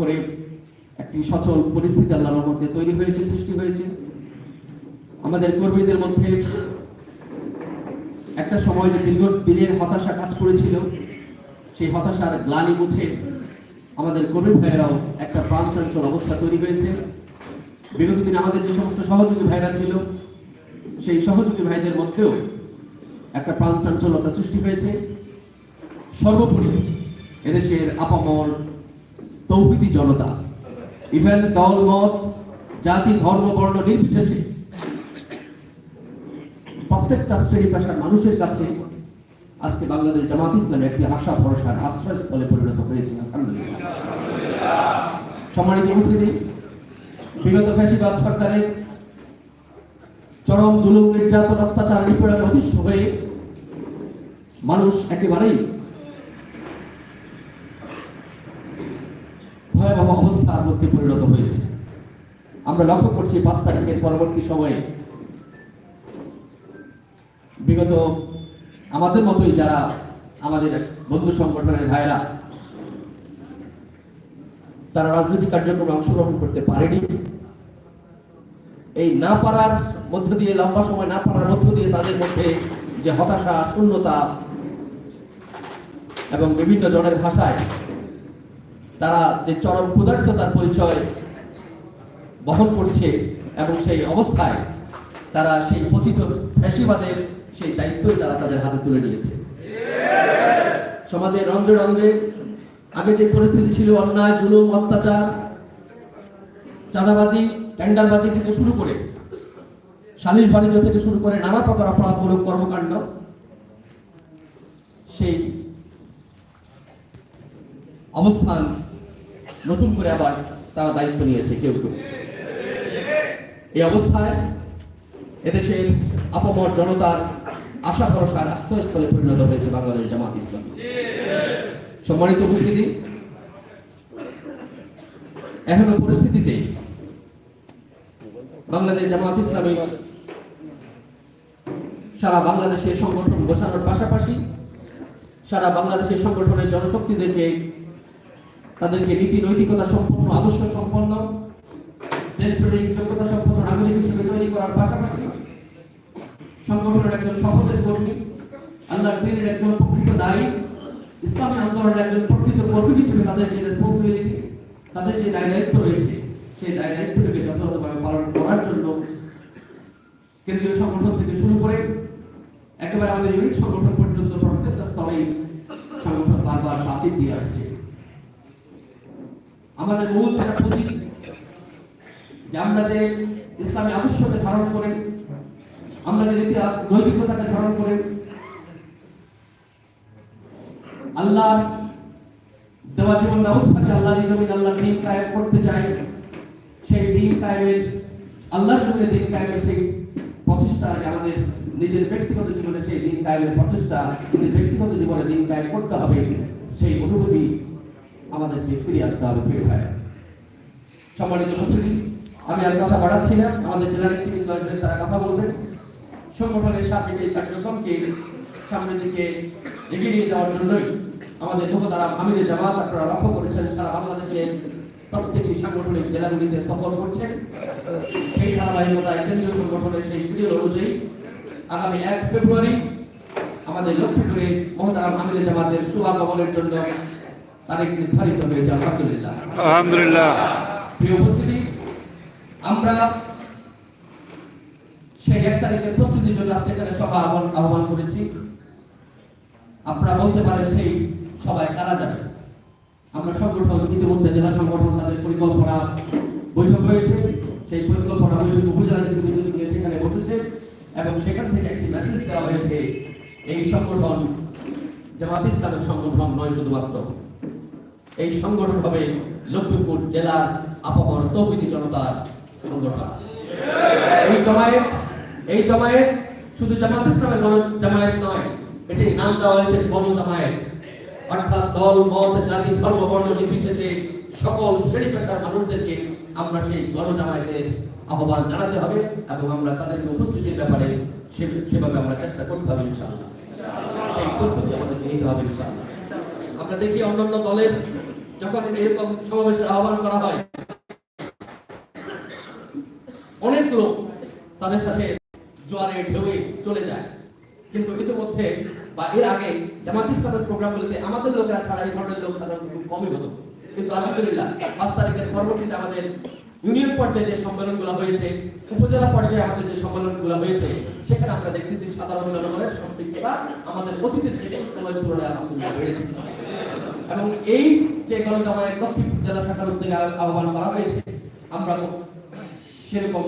করে একটি সচল পরিস্থিতি আল্লাহর মধ্যে তৈরি হয়েছে, সৃষ্টি হয়েছে। আমাদের কর্মীদের মধ্যে একটা সময় যে দীর্ঘ দিনের হতাশা কাজ করেছিল, সেই হতাশার গ্লানি মুছে আমাদের কর্মী ভাইয়েরাও একটা প্রাণচাঞ্চল অবস্থা তৈরি হয়েছে। বিগত দিনে আমাদের যে সমস্ত সহযোগী ভাইরা ছিল, সেই সহযোগী ভাইদের মধ্যেও একটা প্রাণচাঞ্চলতা সৃষ্টি হয়েছে। সর্বোপরি এদেশের আপামর তৌহিদি জনতা। ইভেন দল, মত, জাতি, ধর্ম, বর্ণ নির্বিশেষে প্রত্যেকটা শ্রেণি পেশার মানুষের কাছে আজকে বাংলাদেশ জামাত ইসলামে একটি আশা, ভরসার আশ্রয়স্থলে পরিণত হয়েছে সম্মানিত উপস্থিতি, বিগত ফ্যাসিবাদ সরকারের চরম জুলুম, নির্যাতন, অত্যাচার, নিপীড়নে অতিষ্ঠ হয়ে মানুষ একেবারেই ভয়াবহ অবস্থার মধ্যে পরিণত হয়েছে। আমরা লক্ষ্য করছি পাঁচ তারিখের পরবর্তী সময়ে বিগত আমাদের মতোই যারা আমাদের বন্ধু সংগঠনের ভাইরা তারা রাজনৈতিক কার্যক্রমে অংশগ্রহণ করতে পারেনি। এই না পারার মধ্য দিয়ে, লম্বা সময় না পারার মধ্য দিয়ে তাদের মধ্যে যে হতাশা, শূন্যতা এবং বিভিন্ন জনের ভাষায় তারা যে চরম ক্ষুধার্থতার পরিচয় বহন করছে এবং সেই অবস্থায় তারা সেই পতিত ফ্যাসিবাদের সেই দায়িত্বই তারা তাদের হাতে তুলে নিয়েছে। সমাজে রন্ধ্রে রন্ধ্রে আগে যে পরিস্থিতি ছিল, অন্যায়, জুলুম, অত্যাচার, চাঁদাবাজি, টেন্ডারবাজি থেকে শুরু করে, সালিশ বাণিজ্য থেকে শুরু করে নানা প্রকার অপরাধমূলক কর্মকাণ্ড, সেই অবস্থান নতুন করে আবার তারা দায়িত্ব নিয়েছে, কেউ কেউ। এই অবস্থায় এদেশের আপামর জনতার আশা ভরসার আস্থস্থলে পরিণত হয়েছে বাংলাদেশ জামাত ইসলাম। সম্মানিত উপস্থিতি, এখনও পরিস্থিতিতে বাংলাদেশ জামাত ইসলামী সারা বাংলাদেশে সংগঠন গোছানোর পাশাপাশি সারা বাংলাদেশের সংগঠনের জনশক্তিদেরকে তাদেরকে নীতি, নৈতিকতা সম্পন্ন, আদর্শ সম্পন্ন দেশপ্রেমিক যোগ্যতা সম্পন্ন নাগরিক হিসেবে তৈরি করার পাশাপাশি সংগঠনের একজন শপথের কর্মী দিনের একজন প্রকৃত দায়ী, ইসলামী আন্দোলনের একজন প্রকৃত কর্মী হিসেবে তাদের যে রেসপন্সিবিলিটি তাদের যে দায় দায়িত্ব রয়েছে, সেই দায় দায়িত্বটাকে যথাযথভাবে পালন করার জন্য কেন্দ্রীয় সংগঠন থেকে শুরু করে একেবারে আমাদের ইউনিট সংগঠন পর্যন্ত প্রত্যেকটা স্তরেই সংগঠন বারবার তাপিত দিয়ে আসছে। আমাদের মূল যেটা পুঁজি যে আমরা যে ইসলামী আদর্শকে ধারণ করে, আমরা যে নীতি নৈতিকতাকে ধারণ করে, আল্লাহর দেওয়া জীবন ব্যবস্থাকে আল্লাহর এই জমিন আল্লাহর দিন কায়েম করতে চাই সেই দিন কায়েমের, আল্লাহর সঙ্গে দিন কায়েমের সেই প্রচেষ্টা যে আমাদের নিজের ব্যক্তিগত জীবনে সেই দিন কায়েমের প্রচেষ্টা, নিজের ব্যক্তিগত জীবনে দিন কায়েম করতে হবে, সেই অনুভূতি আমাদেরকে ফিরিয়ে আনতে হবে, প্রিয় ভাই। সম্মানিত উপস্থিতি, আমি আর কথা বাড়াচ্ছি না। আমাদের জেলা নেতৃবৃন্দ আসবেন তারা কথা বলবেন সংগঠনের সার্বিক এই কার্যক্রমকে সামনের দিকে এগিয়ে নিয়ে যাওয়ার জন্যই আমাদের লোকতারা আমিরে জামাত আপনারা লক্ষ্য করেছেন সারা বাংলাদেশের প্রত্যেকটি সাংগঠনিক জেলাগুলিতে সফর করছেন। সেই ধারাবাহিকতায় কেন্দ্রীয় সংগঠনের সেই শিডিউল অনুযায়ী আগামী এক ফেব্রুয়ারি আমাদের লক্ষ্য করে মহতারাম আমিরে জামাতের শুভাগমনের জন্য তারিখ নির্ধারিত হয়েছে আলহামদুলিল্লাহ। আলহামদুলিল্লাহ। প্রিয় উপস্থিতি আমরা সেই এক তারিখের প্রস্তুতির জন্য আজকে এখানে সভা আহ্বান করেছি। আপনারা বলতে পারেন সেই সবাই কারা যাবে। আমরা সংগঠন ইতিমধ্যে জেলা সংগঠন তাদের পরিকল্পনা বৈঠক হয়েছে। সেই পরিকল্পনা বৈঠক উপজেলা নেতৃবৃন্দ নিয়ে সেখানে বসেছে এবং সেখান থেকে একটি মেসেজ দেওয়া হয়েছে এই সংগঠন জামাত ইসলামের সংগঠন নয় শুধুমাত্র। এই সংগঠন হবে লক্ষ্মীপুর জেলার আপামর তৌহিদি জনতার সংগঠন। এই জমায়েত এই জমায়েত শুধু জামাত ইসলামের গণ জামায়েত নয় এটির নাম দেওয়া হয়েছে গণ জামায়েত। অর্থাৎ দল, মত, জাতি, ধর্ম, বর্ণ নির্বিশেষে সকল শ্রেণি পেশার মানুষদেরকে আমরা সেই গণ জামায়াতের আহ্বান জানাতে হবে এবং আমরা তাদেরকে উপস্থিতির ব্যাপারে সেভাবে আমরা চেষ্টা করতে হবে ইনশাআল্লাহ। সেই প্রস্তুতি আমাদেরকে নিতে হবে ইনশাআল্লাহ। আমরা দেখি অন্যান্য দলের যখন এরকম সমাবেশের আহ্বান করা হয়, অনেক লোক তাদের সাথে জোয়ারে ঢেউয়ে চলে যায়। কিন্তু ইতিমধ্যে বা এর আগে জামাত ইসলামের প্রোগ্রামগুলোতে আমাদের লোকেরা ছাড়া এই ধরনের লোক সাধারণত খুব কমই হতো। কিন্তু আলহামদুলিল্লাহ, পাঁচ তারিখের পরবর্তীতে আমাদের ইউনিয়ন পর্যায়ে যে সম্মেলনগুলো হয়েছে, উপজেলা পর্যায়ে আমাদের যে সম্মেলনগুলো হয়েছে, সেখানে আমরা দেখেছি সাধারণ জনগণের সম্পৃক্ততা আমাদের অতীতের যে সময়ের তুলনায় আলহামদুলিল্লাহ বেড়েছে। এবং এই যে গণজামায়াত লক্ষ্মীপুর জেলা শাখার উদ্যোগে আহ্বান করা হয়েছে আমরা সেরকম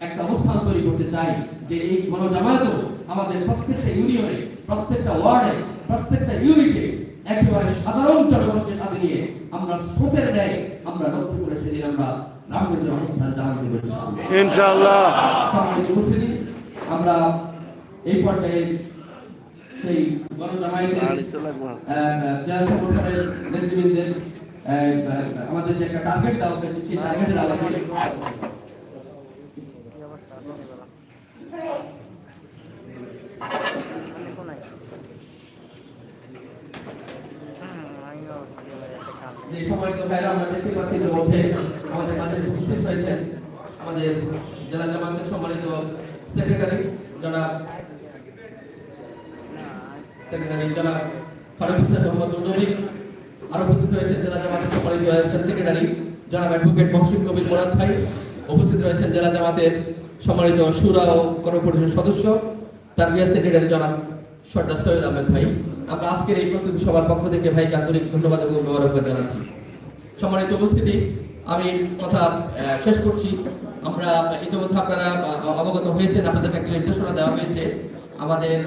একটা অবস্থান তৈরি করতে চাই যে এই গণজামায়াতও আমাদের প্রত্যেকটা ইউনিয়নে প্রত্যেকটা ওয়ার্ডে প্রত্যেকটা ইউনিটে একেবারে সাধারণ জনগণকে সাথে নিয়ে আমরা স্রোতের ন্যায় আমরা লক্ষ্য করে সেদিন আমরা রামগঞ্জের অবস্থান জানাতে দেবো ইনশাআল্লাহ। ইনশাআল্লাহ সম্মানিত উপস্থিতি আমরা এই পর্যায়ে সেই গণজামায়াতের নেতৃবৃন্দের আমাদের যে একটা টার্গেট দেওয়া হয়েছে সেই টার্গেটের আলোকে যে সম্মানিত ভাইরা আমরা দেখতে পাচ্ছি যে মধ্যে আমাদের মাঝে উপস্থিত হয়েছেন আমাদের জেলা জামাতের সম্মানিত সেক্রেটারি জনাব সেক্রেটারি, জনাব সম্মানিত ভাই, উপস্থিত রয়েছেন জেলা সম্মানিত সুরা ও সদস্য সর্দার আহমেদ ভাই। আমরা আজকের এই সবার পক্ষ ধন্যবাদ জানাচ্ছি। সম্মানিত উপস্থিতি, আমি কথা শেষ করছি। আমরা ইতিমধ্যে আপনারা অবগত হয়েছেন, আপনাদেরকে নির্দেশনা দেওয়া হয়েছে। আমাদের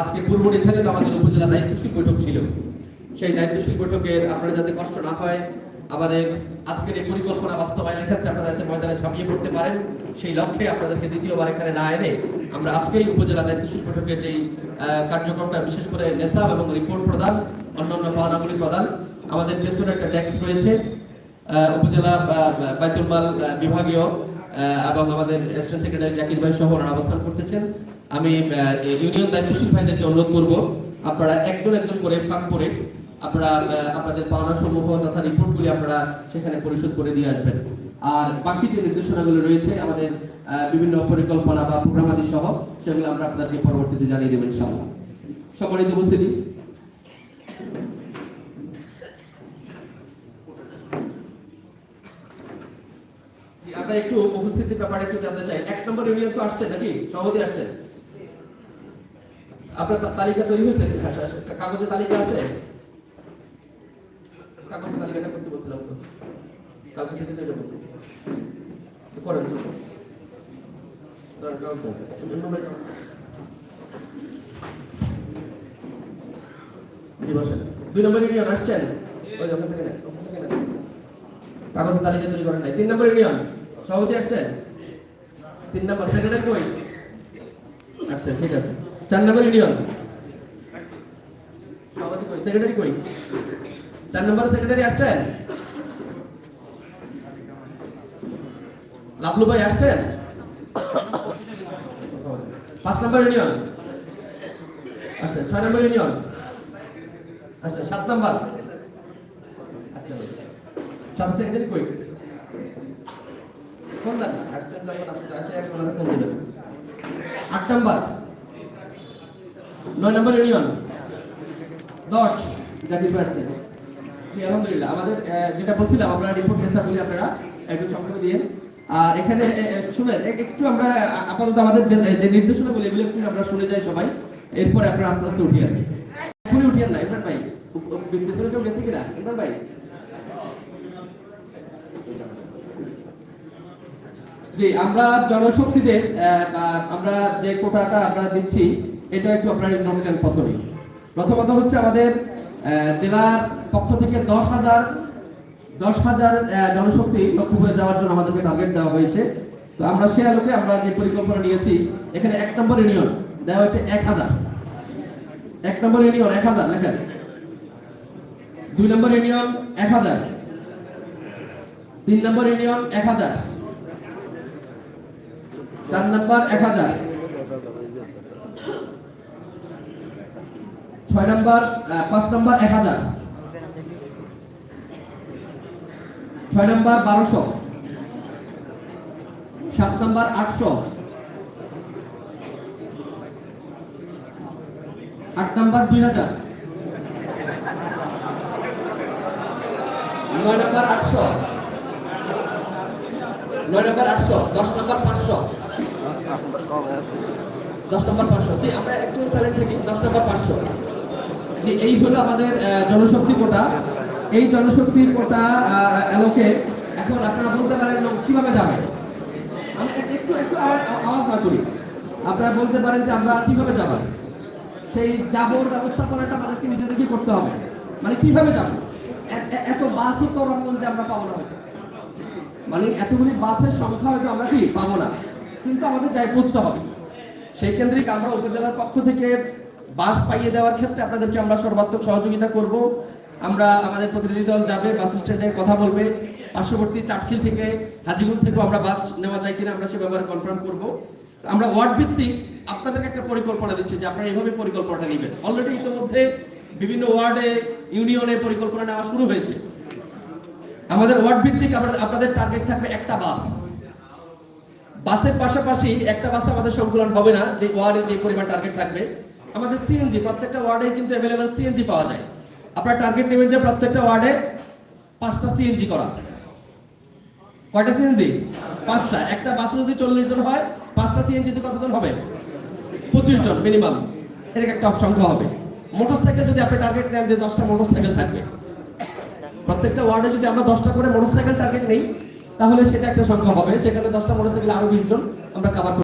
আজকে পূর্ব নির্ধারিত আমাদের উপজেলা দায়িত্বশীল বৈঠক ছিল। সেই দায়িত্বশীল বৈঠকের আপনারা যাতে কষ্ট না হয় আমাদের আজকের এই পরিকল্পনা বাস্তবায়নের ক্ষেত্রে আপনারা যাতে ময়দানে ঝাঁপিয়ে পড়তে পারেন, সেই লক্ষ্যে আপনাদেরকে দ্বিতীয়বার এখানে না এনে আমরা আজকেই উপজেলা দায়িত্বশীল বৈঠকের যেই কার্যক্রমটা, বিশেষ করে নেশাব এবং রিপোর্ট প্রদান, অন্যান্য পাওনাগুলি প্রদান, আমাদের পেছনে একটা ডেস্ক রয়েছে উপজেলা বাইতুল মাল বিভাগীয় এবং আমাদের অ্যাসিস্ট্যান্ট সেক্রেটারি জাকির ভাই সহ অবস্থান করতেছেন। আমি ইউনিয়ন দায়িত্বশীল ভাইদেরকে অনুরোধ করব, আপনারা একজন একজন করে ফাঁক করে আপনারা আপনাদের পাওনা সমূহ তথা রিপোর্টগুলি আপনারা সেখানে পরিশোধ করে দিয়ে আসবেন। আর বাকি যে নির্দেশনাগুলো রয়েছে আমাদের বিভিন্ন পরিকল্পনা বা প্রোগ্রামাদি সহ, সেগুলো আমরা আপনাদেরকে পরবর্তীতে জানিয়ে দেবেন ইনশাআল্লাহ। সম্মানিত উপস্থিতি। আমরা একটু উপস্থিতির ব্যাপারে একটু জানতে চাই। এক নম্বর ইউনিয়ন তো আসছে নাকি? সভাপতি আসছেন। আপনার তালিকা তৈরি হয়েছে? হ্যাঁ, হ্যাঁ, হ্যাঁ, কাগজে তালিকা আছে? কাগজে তালিকাটা করতে বলছিলাম তো। কালকে থেকে করেন। কাগজ জি দুই আসছেন? ওই থেকে। কাগজের তালিকা তৈরি করেন নাই। তিন নম্বর ইউনিয়ন সভাপতি আসছেন? তিন নম্বর সেক্রেটারি কই? আচ্ছা ঠিক আছে। চার নম্বর ইউনিয়ন সভাপতি কই? সেক্রেটারি কই? চার নম্বর সেক্রেটারি আসছেন? লাভলু ভাই আসছেন? পাঁচ নম্বর ইউনিয়ন। আচ্ছা ছয় নম্বর ইউনিয়ন। আচ্ছা সাত নম্বর। আচ্ছা সাত সেকেন্ডারি কই? আট নাম্বার। নয় নম্বর ইউনিয়ন। দশ, জাকির ভাই জি, আলহামদুলিল্লাহ। আমাদের যেটা বলছিলাম রিপোর্ট আপনারা। একটু দিয়ে। আর এখানে শুনেন একটু আমরা আপাতত আমাদের যে এগুলো একটু আমরা শুনে যাই সবাই। আপনারা আস্তে আস্তে উঠিয়ে এখনই উঠিয়ে না, ইমরান ভাই। উ- কেউ গেছে কিনা? ইমরান ভাই। জি, আমরা জনশক্তিদের আমরা যে কোটাটা আমরা দিচ্ছি এটা একটু আপনারা নোট নেন প্রথমে প্রথমত হচ্ছে আমাদের জেলার পক্ষ থেকে দশ হাজার দশ হাজার জনশক্তি লক্ষ্মীপুরে যাওয়ার জন্য আমাদেরকে টার্গেট দেওয়া হয়েছে। তো আমরা সে আলোকে আমরা যে পরিকল্পনা নিয়েছি, এখানে এক নম্বর ইউনিয়ন দেওয়া হয়েছে এক হাজার। এক নম্বর ইউনিয়ন এক হাজার এখানে দুই নম্বর ইউনিয়ন এক হাজার। তিন নম্বর ইউনিয়ন এক হাজার। চার নম্বর, এক হাজার। ছয় নম্বর পাঁচ নম্বর এক হাজার। ছয় নম্বর বারোশো। সাত নম্বর আটশো। আট নম্বর দুই হাজার। নয় নম্বর আটশো। নয় নম্বর আটশো, দশ নম্বর পাঁচশো। দশ নম্বর পাঁচশো। জি, আমরা একটু সাইলেন্ট থাকি। দশ নম্বর পাঁচশো। জি এই হলো আমাদের জনশক্তি কোটা। এই জনশক্তির কোটা অ্যালোকে, এখন আপনারা বলতে পারেন লোক কীভাবে যাবে? আমি একটু একটু আওয়াজ না করি। আপনারা বলতে পারেন যে আমরা কীভাবে যাব? সেই যাবর ব্যবস্থাপনাটা আমাদেরকে নিজেদেরকে করতে হবে। মানে কীভাবে যাব? এত বাসও তো রকমগঞ্জে আমরা পাবো না হয়তো। মানে এতগুলি বাসের সংখ্যা হয়তো আমরা কি? পাবো না। কিন্তু আমাদের যাই বুঝতে হবে। সেই কেন্দ্রিক আমরা উপজেলার পক্ষ থেকে বাস পাইয়ে দেওয়ার ক্ষেত্রে আপনাদেরকে আমরা সর্বাত্মক সহযোগিতা করব। আমরা আমাদের প্রতিনিধি দল যাবে, বাস স্ট্যান্ডে কথা বলবে। পার্শ্ববর্তী চাটখিল থেকে হাজিগঞ্জ থেকেও আমরা বাস নেওয়া যায় কিনা আমরা সে ব্যাপারে কনফার্ম করব। আমরা ওয়ার্ড ভিত্তিক আপনাদেরকে একটা পরিকল্পনা দিচ্ছি যে আপনারা এইভাবে পরিকল্পনাটা নেবেন। অলরেডি ইতিমধ্যে বিভিন্ন ওয়ার্ডে, ইউনিয়নে পরিকল্পনা নেওয়া শুরু হয়েছে। আমাদের ওয়ার্ড ভিত্তিক আপনাদের টার্গেট থাকবে একটা বাস। বাসের পাশাপাশি একটা বাসে আমাদের সংকুলন হবে না, যে ওয়ার্ডে যে পরিমাণ টার্গেট থাকবে। আমাদের সিএনজি প্রত্যেকটা ওয়ার্ডে কিন্তু অ্যাভেলেবেল সিএনজি পাওয়া যায়। আপনার টার্গেট নেবেন যে প্রত্যেকটা ওয়ার্ডে পাঁচটা সিএনজি করা। কয়টা সিএনজি পাঁচটা। একটা বাসে যদি চল্লিশ জন হয়, পাঁচটা সিএনজি সিএনজিতে কতজন হবে? পঁচিশ জন মিনিমাম এর একটা সংখ্যা হবে। মোটরসাইকেল যদি আপনি টার্গেট নেন যে দশটা মোটরসাইকেল থাকবে। প্রত্যেকটা ওয়ার্ডে যদি আমরা দশটা করে মোটরসাইকেল টার্গেট নেই, তাহলে সেটা একটা সংখ্যা হবে। সেখানে দশটা মোটরসাইকেল আরও বিশ জন আমরা কাভার